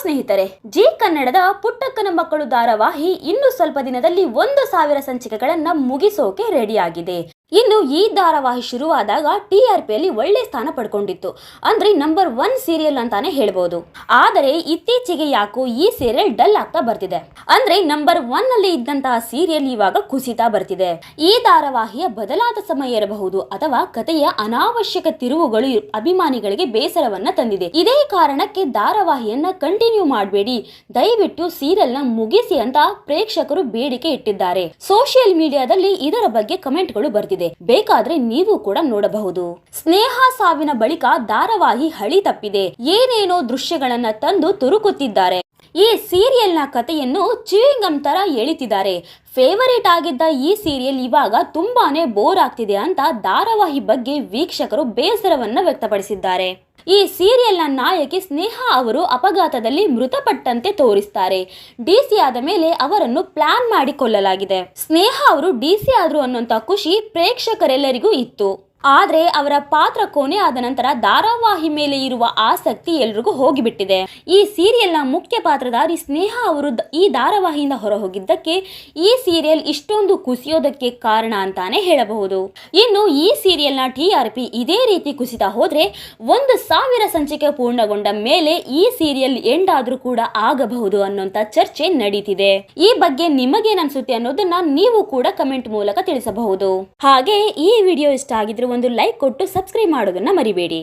ಸ್ನೇಹಿತರೆ ಜಿ ಕನ್ನಡದ ಪುಟ್ಟಕ್ಕನ ಮಕ್ಕಳು ಧಾರಾವಾಹಿ ಇನ್ನು ಸ್ವಲ್ಪ ದಿನದಲ್ಲಿ ಒಂದು ಸಾವಿರ ಸಂಚಿಕೆಗಳನ್ನ ಮುಗಿಸೋಕೆ ರೆಡಿಯಾಗಿದೆ ಇನ್ನು ಈ ಧಾರಾವಾಹಿ ಶುರುವಾದಾಗ ಟಿ ಆರ್ ಪಿಯಲ್ಲಿ ಒಳ್ಳೆ ಸ್ಥಾನ ಪಡ್ಕೊಂಡಿತ್ತು. ಅಂದ್ರೆ ನಂಬರ್ ಒನ್ ಸೀರಿಯಲ್ ಅಂತಾನೆ ಹೇಳ್ಬೋದು. ಆದರೆ ಇತ್ತೀಚೆಗೆ ಯಾಕೋ ಈ ಸೀರಿಯಲ್ ಡಲ್ ಆಗ್ತಾ ಬರ್ತಿದೆ. ಅಂದ್ರೆ ನಂಬರ್ ಒನ್ ಅಲ್ಲಿ ಇದ್ದಂತಹ ಸೀರಿಯಲ್ ಇವಾಗ ಕುಸಿತಾ ಬರ್ತಿದೆ. ಈ ಧಾರಾವಾಹಿಯ ಬದಲಾದ ಸಮಯ ಇರಬಹುದು ಅಥವಾ ಕಥೆಯ ಅನಾವಶ್ಯಕ ತಿರುವುಗಳು, ಅಭಿಮಾನಿಗಳಿಗೆ ಬೇಸರವನ್ನ ತಂದಿದೆ. ಇದೇ ಕಾರಣಕ್ಕೆ ಧಾರಾವಾಹಿಯನ್ನ ಕಂಟಿನ್ಯೂ ಮಾಡಬೇಡಿ. ದಯವಿಟ್ಟು ಸೀರಿಯಲ್ನ ಮುಗಿಸಿ ಅಂತ ಪ್ರೇಕ್ಷಕರು ಬೇಡಿಕೆ ಇಟ್ಟಿದ್ದಾರೆ. ಸೋಷಿಯಲ್ ಮೀಡಿಯಾದಲ್ಲಿ ಇದರ ಬಗ್ಗೆ ಕಮೆಂಟ್ಗಳು ಬರ್ತಿದೆ. ಬೇಕಾದ್ರೆ ನೀವು ಕೂಡ ನೋಡಬಹುದು. ಸ್ನೇಹ ಸಾವಿನ ಬಳಿಕ ಧಾರಾವಾಹಿ ಹಳಿ ತಪ್ಪಿದೆ. ಏನೇನೋ ದೃಶ್ಯಗಳನ್ನ ತಂದು ತುರುಕುತ್ತಿದ್ದಾರೆ. ಈ ಸೀರಿಯಲ್ನ ಕಥೆಯನ್ನು ಚೀಂಗಮ್ ತರ ಎಳಿತಿದ್ದಾರೆ. ಫೇವರೇಟ್ ಆಗಿದ್ದ ಈ ಸೀರಿಯಲ್ ಇವಾಗ ತುಂಬಾನೇ ಬೋರ್ ಆಗ್ತಿದೆ ಅಂತ ಧಾರಾವಾಹಿ ಬಗ್ಗೆ ವೀಕ್ಷಕರು ಬೇಸರವನ್ನು ವ್ಯಕ್ತಪಡಿಸಿದ್ದಾರೆ. ಈ ಸೀರಿಯಲ್ನ ನಾಯಕಿ ಸ್ನೇಹ ಅವರು ಅಪಘಾತದಲ್ಲಿ ಮೃತಪಟ್ಟಂತೆ ತೋರಿಸ್ತಾರೆ. ಡಿಸಿ ಆದ ಮೇಲೆ ಅವರನ್ನು ಪ್ಲಾನ್ ಮಾಡಿಕೊಳ್ಳಲಾಗಿದೆ. ಸ್ನೇಹ ಅವರು ಡಿಸಿ ಆದರು ಅನ್ನೋಂಥ ಖುಷಿ ಪ್ರೇಕ್ಷಕರೆಲ್ಲರಿಗೂ ಇತ್ತು. ಆದ್ರೆ ಅವರ ಪಾತ್ರ ಕೊನೆ ಆದ ನಂತರ ಧಾರಾವಾಹಿ ಮೇಲೆ ಇರುವ ಆಸಕ್ತಿ ಎಲ್ರಿಗೂ ಹೋಗಿಬಿಟ್ಟಿದೆ. ಈ ಸೀರಿಯಲ್ನ ಮುಖ್ಯ ಪಾತ್ರಧಾರಿ ಸ್ನೇಹ ಅವರು ಈ ಧಾರಾವಾಹಿಯಿಂದ ಹೊರಹೋಗಿದ್ದಕ್ಕೆ ಈ ಸೀರಿಯಲ್ ಇಷ್ಟೊಂದು ಕುಸಿಯೋದಕ್ಕೆ ಕಾರಣ ಅಂತಾನೆ ಹೇಳಬಹುದು. ಇನ್ನು ಈ ಸೀರಿಯಲ್ನ ಟಿ ಆರ್ ಇದೇ ರೀತಿ ಕುಸಿತ ಹೋದ್ರೆ ಒಂದು ಸಾವಿರ ಸಂಚಿಕೆ ಪೂರ್ಣಗೊಂಡ ಮೇಲೆ ಈ ಸೀರಿಯಲ್ ಎಂಡ್ ಆದ್ರೂ ಕೂಡ ಆಗಬಹುದು ಅನ್ನೋಂತ ಚರ್ಚೆ ನಡೀತಿದೆ. ಈ ಬಗ್ಗೆ ನಿಮಗೇನನ್ಸುತ್ತೆ ಅನ್ನೋದನ್ನ ನೀವು ಕೂಡ ಕಮೆಂಟ್ ಮೂಲಕ ತಿಳಿಸಬಹುದು. ಹಾಗೆ ಈ ವಿಡಿಯೋ ಇಷ್ಟ ಆಗಿದ್ರೆ ಒಂದು ಲೈಕ್ ಕೊಟ್ಟು ಸಬ್ಸ್ಕ್ರೈಬ್ ಮಾಡೋದನ್ನ ಮರಿಬೇಡಿ.